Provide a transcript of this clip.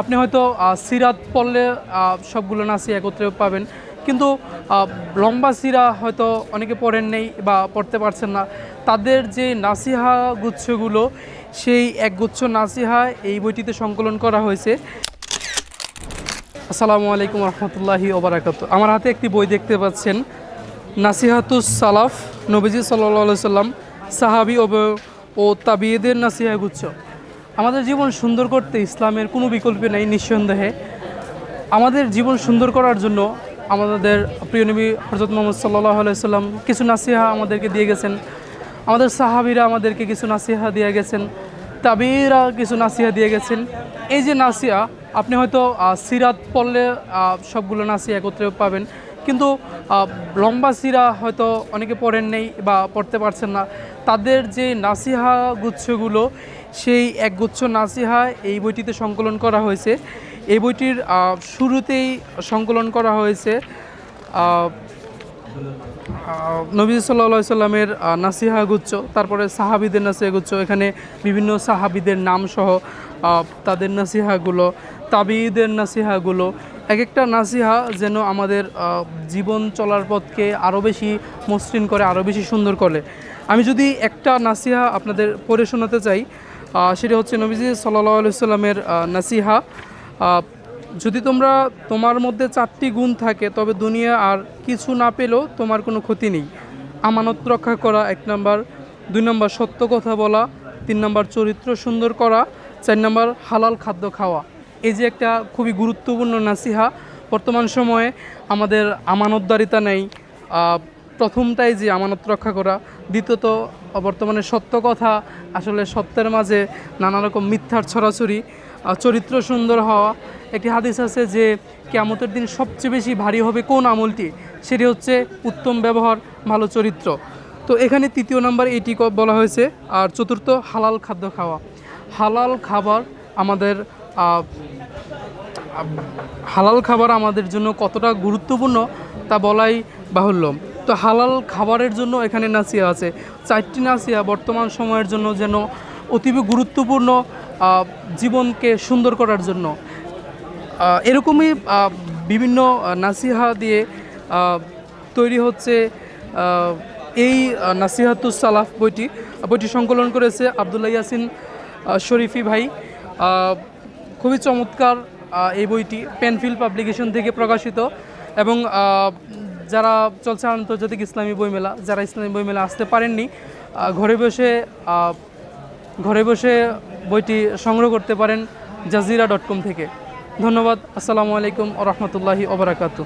আপনি হয়তো সিরাত পড়লে সবগুলো নাসি একত্রে পাবেন। কিন্তু লম্বা সিরা হয়তো অনেকে পড়েন নেই বা পড়তে পারছেন না। তাদের যে নাসিহা গুচ্ছগুলো, সেই একগুচ্ছ নাসিহা এই বইটিতে সংকলন করা হয়েছে। আসসালামু আলাইকুম রহমতুল্লাহি ওবরাকাত। আমার হাতে একটি বই দেখতে পাচ্ছেন। নাসিহাতুস সালাফ, নবীজি সাল্লা সাল্লাম সাহাবি ও তাবিয়েদের নাসিহা গুচ্ছ। আমাদের জীবন সুন্দর করতে ইসলামের কোনো বিকল্প নেই নিঃসন্দেহে। আমাদের জীবন সুন্দর করার জন্য আমাদের প্রিয় নবী হজরত মোহাম্মদ সাল্লাহ আলাইসাল্লাম কিছু নাসিহা আমাদেরকে দিয়ে গেছেন। আমাদের সাহাবিরা আমাদেরকে কিছু নাসিহা দিয়ে গেছেন। তাবিরা কিছু নাসিহা দিয়ে গেছেন। এই যে নাসিয়া আপনি হয়তো সিরাত পড়লে সবগুলো নাসিহা একত্রে পাবেন। কিন্তু লম্বা সিরা হয়তো অনেকে পড়েন নেই বা পড়তে পারছেন না। তাদের যে নাসিহা গুচ্ছগুলো সেই একগুচ্ছ নাসিহা এই বইটিতে সংকলন করা হয়েছে। এই বইটির শুরুতেই সংকলন করা হয়েছে নবী সাল্লা সাল্লামের নাসিহা গুচ্ছ, তারপরে সাহাবিদের নাসিহা গুচ্ছ, এখানে বিভিন্ন সাহাবিদের নাম সহ তাদের নাসিহাগুলো তাবিদের নাসিহাগুলো এক একটা নাসিহা যেন আমাদের জীবন চলার পথকে আরও বেশি মসৃণ করে আরও বেশি সুন্দর করে। আমি যদি একটা নাসিহা আপনাদের পড়ে শোনাতে চাই সেটা হচ্ছে নবীজি সাল্লাহ সাল্লামের নাসিহা। যদি তোমরা তোমার মধ্যে চারটি গুণ থাকে, তবে দুনিয়া আর কিছু না পেলেও তোমার কোনো ক্ষতি নেই। আমানত রক্ষা করা এক নম্বর। দুই নম্বর, সত্য কথা বলা। তিন নম্বর, চরিত্র সুন্দর করা। চার নম্বর, হালাল খাদ্য খাওয়া। এই যে একটা খুবই গুরুত্বপূর্ণ নাসিহা। বর্তমান সময়ে আমাদের আমানতদারিতা নেই। প্রথমটাই যে আমানত রক্ষা করা। দ্বিতীয়ত বর্তমানে সত্য কথা, আসলে সত্যের মাঝে নানা রকম মিথ্যার ছড়াছড়ি চরিত্র সুন্দর হওয়া। একটি হাদিস আছে যে, কেয়ামতের দিন সবচেয়ে বেশি ভারী হবে কোন আমলটি? সেটি হচ্ছে উত্তম ব্যবহার, ভালো চরিত্র। তো এখানে তৃতীয় নাম্বার এটি বলা হয়েছে। আর চতুর্থ, হালাল খাদ্য খাওয়া। হালাল খাবার আমাদের হালাল খাবার আমাদের জন্য কতটা গুরুত্বপূর্ণ তা বলাই বাহুল্য। তো হালাল খাবারের জন্য এখানে নাসিয়া আছে। চারটি নাসিয়া বর্তমান সময়ের জন্য যেন অতীব গুরুত্বপূর্ণ জীবনকে সুন্দর করার জন্য। এরকমই বিভিন্ন নাসিহা দিয়ে তৈরি হচ্ছে এই নাসিহাতুস সালাফ বইটি। বইটি সংকলন করেছে আবদুল্লাহ ইয়াসিন শরীফি ভাই। খুবই চমৎকার এই বইটি, পেনফিল পাবলিকেশন থেকে প্রকাশিত এবং যারা চলছে আন্তর্জাতিক ইসলামী বইমেলা, যারা ইসলামী বইমেলা আসতে পারেননি ঘরে বসে ঘরে বসে বইটি সংগ্রহ করতে পারেন জাজিরা ডট কম থেকে। ধন্যবাদ, আসসালামু আলাইকুম রহমতুল্লাহি ওবরাকাতু